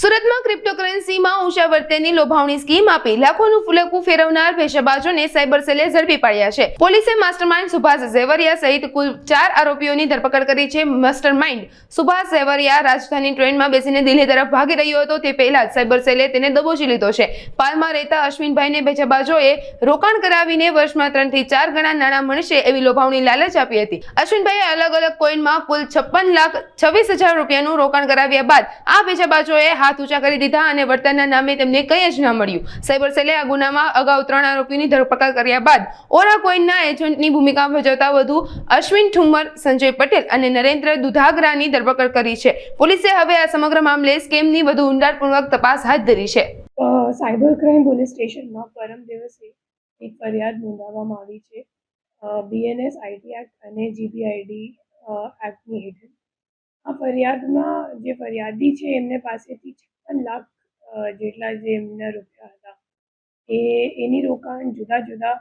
સુરતમાં ક્રિપ્ટોકરન્સીમાં ઊંચા વર્તેની લોભાવણી સ્કીમ આપી લાખોનું ફુલકું ફેરવનાર ભેષબાજોને સાયબર સેલે ઝડપી પાડ્યા છે. પોલીસે માસ્ટરમાઇન્ડ સુભાષ ઝેવરિયા સહિત કુલ ચાર આરોપીઓની ધરપકડ કરી છે. માસ્ટરમાઇન્ડ સુભાષ ઝેવરિયા રાજધાની ટ્રેનમાં બેસીને દિલ્હી તરફ ભાગી રહ્યો હતો. તે પહેલા જ સાયબર સેલે તેને દબોચી લીધો છે. પાલમાં રહેતા અશ્વિનભાઈને ભેષબાજોએ રોકાણ કરાવીને વર્ષમાં ત્રણથી ચાર ગણા નાણાં મળશે એવી લોભાવણી લાલચ આપી હતી. અશ્વિનભાઈએ અલગ અલગ કોઈનમાં કુલ છપ્પન લાખ છવ્વીસ હજાર રૂપિયાનું રોકાણ કરાવ્યા બાદ આ ભેજાબાજોએ હાથ ઊંચા કરી દીધા અને વળતરના નામે તેમને કંઈ જ ન મળ્યું. સાયબર સેલે આ ગુનામાં અગાઉ ત્રણ આરોપીની ધરપકડ કર્યા બાદ ઓરા કોઈનના એજન્ટની ભૂમિકા ભજવતા વધુ અશ્વિન ઠુમર, સંજય પટેલ અને નરેન્દ્ર દુધાગરાની ધરપકડ કરી છે. પોલીસે હવે આ સમગ્ર મામલે સ્કેમની વધુ ઊંડાણપૂર્વક તપાસ હાથ ધરી છે. સાયબર ક્રાઇમ પોલીસ સ્ટેશનમાં પરમ દિવસે એક ફરિયાદ નોંધાવવામાં આવી છે. બીએનએસ આઈટી એક્ટ અને જીબીઆઈડી એક્ટની હેઠળ. આ ફરિયાદમાં જે ફરિયાદી છે એમને પાસેથી છપ્પન લાખ જેટલા જે એમના રૂપિયા હતા, એ એની રોકાણ જુદા જુદા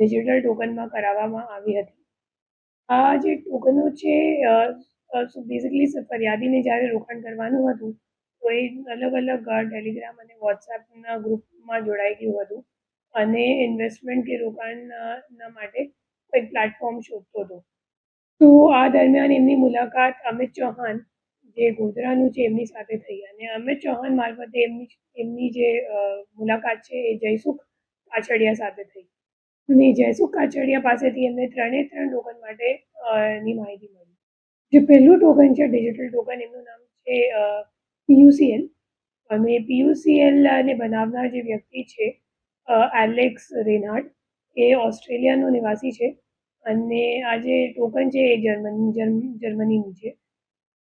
ડિજિટલ ટોકનમાં કરાવવામાં આવી હતી. આ જે ટોકનો છે બેઝિકલી ફરિયાદીને જ્યારે રોકાણ કરવાનું હતું, તો એ અલગ અલગ ટેલિગ્રામ અને વોટ્સએપના ગ્રુપમાં જોડાઈ ગયું હતું અને ઇન્વેસ્ટમેન્ટ કે રોકાણના માટે એક પ્લેટફોર્મ શોધતો હતો. તો આ દરમિયાન એમની મુલાકાત અમિત ચૌહાણ જે ગોધરાનું છે, એમની સાથે થઈ. અને અમિત ચૌહાણ મારફતે એમની એમની જે મુલાકાત છે એ જયસુખ કાછડિયા સાથે થઈ. અને જયસુખ કાછડિયા પાસેથી એમને ત્રણે ત્રણ ટોકન માટે ની માહિતી મળી. જે પહેલું ટોકન છે, ડિજિટલ ટોકન, એમનું નામ છે પીયુસીએલ. અને પીયુસીએલ ને બનાવનાર જે વ્યક્તિ છે એલેક્સ રેનાર્ડ એ ઓસ્ટ્રેલિયાનો નિવાસી છે. અને આ જે ટોકન છે એ જર્મની જર્મનીનું છે.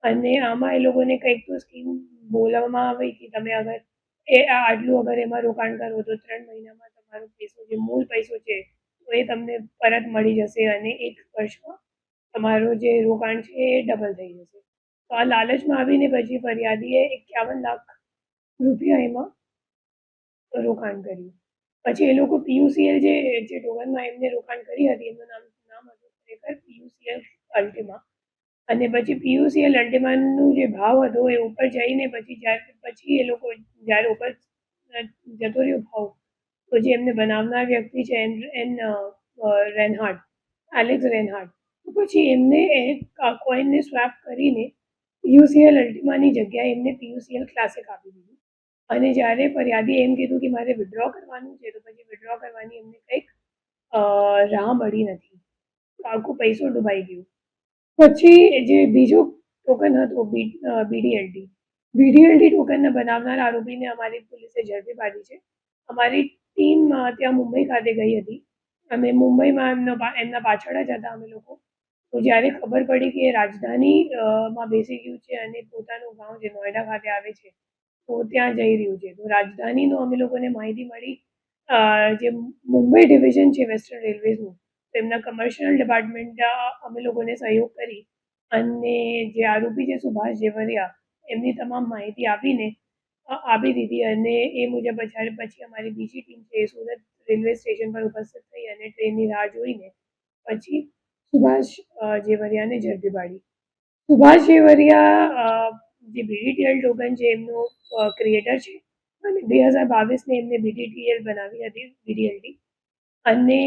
અને આમાં એ લોકોને કંઈક તો સ્કીમ બોલાવવામાં આવી કે તમે અગર એ આટલું અગર એમાં રોકાણ કરો તો ત્રણ મહિનામાં તમારો પૈસો, જે મૂળ પૈસો છે, તો એ તમને પરત મળી જશે અને એક વર્ષમાં તમારું જે રોકાણ છે એ ડબલ થઈ જશે. તો આ લાલચમાં આવીને પછી ફરિયાદીએ એકાવન લાખ રૂપિયા એમાં રોકાણ કર્યું. પછી એ લોકો પીયુસીએલ જે ટોકનમાં એમને રોકાણ કરી હતી, એમનું નામ અલ્ટિમા અને પછી પીયુસીએલ અલ્ટિમાનું જે ભાવ હતો એ ઉપર જઈને પછી જ્યારે પછી એ લોકો જ્યારે ઉપર જતો રહ્યો ભાવ, તો જે એમને બનાવનાર વ્યક્તિ છે Ann Ann Reinhard Alex Reinhard તો પછી એમને એ કોઈનને સ્વેપ કરીને પીયુસીએલ અલ્ટિમાની જગ્યાએ એમને પીયુસીએલ ક્લાસિક આપી દીધું. અને જ્યારે ફરિયાદી એમ કીધું કે મારે વિડ્રો કરવાનું છે, તો પછી વિડ્રો કરવાની એમને કંઈક રાહ મળી નથી. આખું પૈસો ડૂબાઈ ગયું. પછી જે બીજો ટોકન હતો બીડીએલટી બીડીએલટી ટોકનને બનાવનાર આરોપીને અમારી પોલીસે ઝડપી પાડી છે. અમારી ટીમ ત્યાં મુંબઈ ખાતે ગઈ હતી. અમે મુંબઈમાં એમનો એમના પાછળ જ હતા અમે લોકો. તો જ્યારે ખબર પડી કે એ રાજધાની માં બેસી ગયું છે અને પોતાનું ગામ જે નોઈડા ખાતે આવે છે તો ત્યાં જઈ રહ્યું છે. તો રાજધાનીનું અમે લોકોને માહિતી મળી અ, જે મુંબઈ ડિવિઝન છે વેસ્ટર્ન રેલવેઝનું તો એમના કમર્શિયલ ડિપાર્ટમેન્ટ અમે લોકોને સહયોગ કરી અને જે આરોપી છે સુભાષ જેવરિયા, એમની તમામ માહિતી આપીને આપી દીધી અને એ મુજબ પછી અમારી બીજી ટીમ છે એ સુરત રેલવે સ્ટેશન પર ઉપસ્થિત થઈ અને ટ્રેનની રાહ જોઈને પછી સુભાષ જેવરિયાને ઝડપી પાડી. સુભાષ જેવરિયા જે બીડીટીએલ ટોકન છે એમનો ક્રિએટર છે અને બે હજાર બાવીસને એમને બીડીટીએલ બનાવી હતી બીડીએલટી અને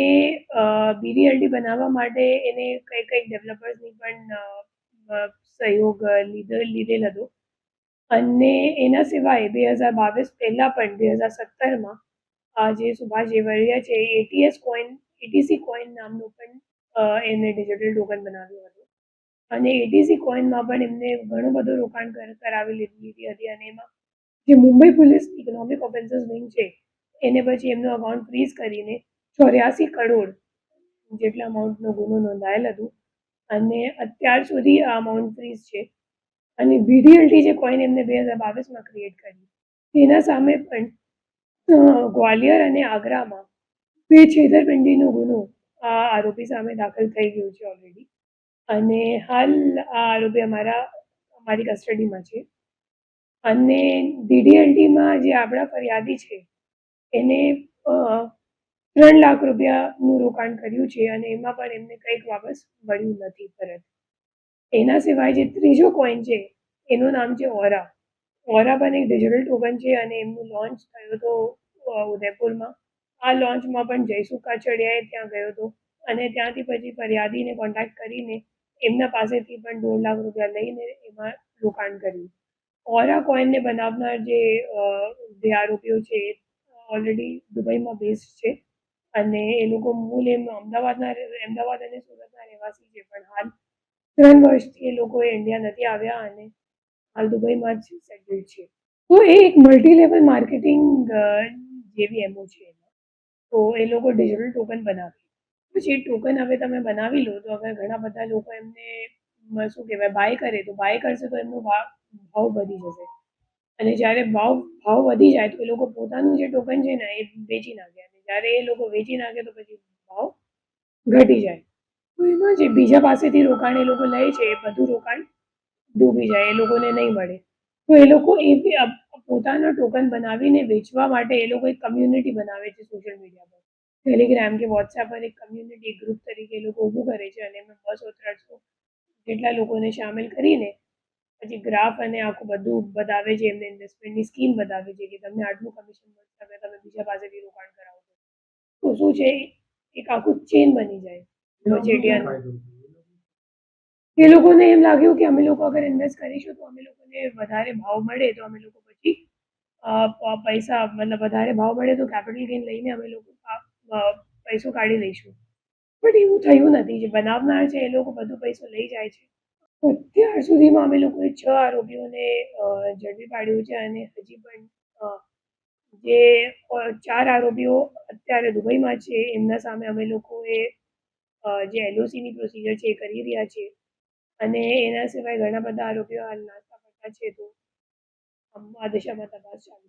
બીડીએલડી બનાવવા માટે એને કંઈક કંઈક ડેવલપર્સની પણ સહયોગ લીધો લીધેલ હતો અને એના સિવાય બે હજાર બાવીસ પહેલાં પણ, બે હજાર સત્તરમાં જે સુભાષ જેવરિયા છે, એ એટીએસ કોઈન એટીસી કોઈન નામનું પણ એને ડિજિટલ ટોકન બનાવ્યું હતું. અને એટીસી કોઈનમાં પણ એમને ઘણું બધું રોકાણ કર- કરાવી લીધી હતી, અને એમાં જે Mumbai police economic offences wing છે, એને પછી એમનું અકાઉન્ટ ફ્રીઝ કરીને ચોર્યાસી કરોડ જેટલા અમાઉન્ટનો ગુનો નોંધાયેલ હતું. અને અત્યાર સુધી આ અમાઉન્ટ ફ્રીઝ છે. અને બીડીએલટી જે કોઈન એમને બે હજાર બાવીસમાં ક્રિએટ કરી. તેના સામે પણ ગ્વાલિયર અને આગ્રામાં બે છેતરપિંડીનો ગુનો આ આરોપી સામે દાખલ થઈ ગયો છે ઓલરેડી અને હાલ આ આરોપી અમારા, અમારી કસ્ટડીમાં છે. અને બીડીએલટીમાં જે આપણા ફરિયાદી છે, એને ત્રણ લાખ રૂપિયાનું રોકાણ કર્યું છે અને એમાં પણ એમને કંઈક વાપસ મળ્યું નથી પરત. એના સિવાય જે ત્રીજો કોઈન છે, એનું નામ છે ઓરા ઓરા પણ એક ડિજિટલ ટોકન છે અને એમનું લોન્ચ થયો હતો ઉદયપુરમાં. આ લોન્ચમાં પણ જયસુ કાછડિયાએ ત્યાં ગયો હતો અને ત્યાંથી પછી ફરિયાદીને કોન્ટેક્ટ કરીને એમના પાસેથી પણ દોઢ લાખ રૂપિયા લઈને એમાં રોકાણ કર્યું. ઓરા કોઈનને બનાવનાર જે બે આરોપીઓ છે ઓલરેડી દુબઈમાં બેઝ છે. અને એ લોકો મૂળ એમ અમદાવાદના અમદાવાદ અને સુરતના રહેવાસી છે. પણ હાલ ત્રણ વર્ષથી એ લોકો ઇન્ડિયા નથી આવ્યા અને હાલ દુબઈમાં જ સેટલ છે. તો એ એક મલ્ટી લેવલ માર્કેટિંગ જેવી એમઓ છે. તો એ લોકો ડિજિટલ ટોકન બનાવે. પછી ટોકન હવે તમે બનાવી લો, તો અગર ઘણા બધા લોકો એમને શું કહેવાય બાય કરે. તો બાય કરશે તો એમનો ભાવ ભાવ વધી જશે. અને જ્યારે ભાવ ભાવ વધી જાય તો એ લોકો પોતાનું જે ટોકન છે ને એ વેચી નાખે. જ્યારે એ લોકો વેચી નાખે તો પછી ભાવ ઘટી જાય. તો એમાં જે બીજા પાસેથી રોકાણ એ લોકો લે છે, એ બધું રોકાણ ડૂબી જાય, એ લોકોને નહીં મળે. તો એ લોકો એ બી પોતાના ટોકન બનાવીને વેચવા માટે એ લોકો એક કમ્યુનિટી બનાવે છે સોશિયલ મીડિયા પર. ટેલિગ્રામ કે વોટ્સએપ પર એક કમ્યુનિટી ગ્રુપ તરીકે એ લોકો ઊભું કરે છે અને એમાં બસો, ત્રણસો જેટલા લોકોને સામેલ કરીને પછી ગ્રાફ અને આખું બધું બતાવે છે, એમને ઇન્વેસ્ટમેન્ટની સ્કીમ બતાવે છે કે તમને આટલું કમિશન મળશે તમે બીજા પાસેથી રોકાણ કરાવો. તો. તો શું છે? એક આખું ચેન બની જાય. વચેટિયાનું એ લોકોને એમ લાગ્યું કે અમે લોકો અગર ઇન્વેસ્ટ કરીશું તો અમે લોકોને વધારે ભાવ મળે તો અમે લોકો પછી પૈસા મતલબ વધારે ભાવ મળે તો કેપિટલ ગેઇન લઈને અમે લોકો પૈસો કાઢી લઈશું. બટ એવું થયું નથી. જે બનાવનાર છે એ લોકો બધો પૈસો લઈ જાય છે. અત્યાર સુધીમાં અમે લોકોએ છ આરોપીઓને ઝડપી પાડ્યું છે અને હજી પણ જે ચાર આરોપીઓ અત્યારે દુબઈમાં છે, એમના સામે અમે લોકોએ જે એલઓસીની પ્રોસિજર છે એ કરી રહ્યા છે. અને એના સિવાય ઘણા બધા આરોપીઓ હાલ નાસ્તા કરતા છે તો આ તપાસ ચાલુ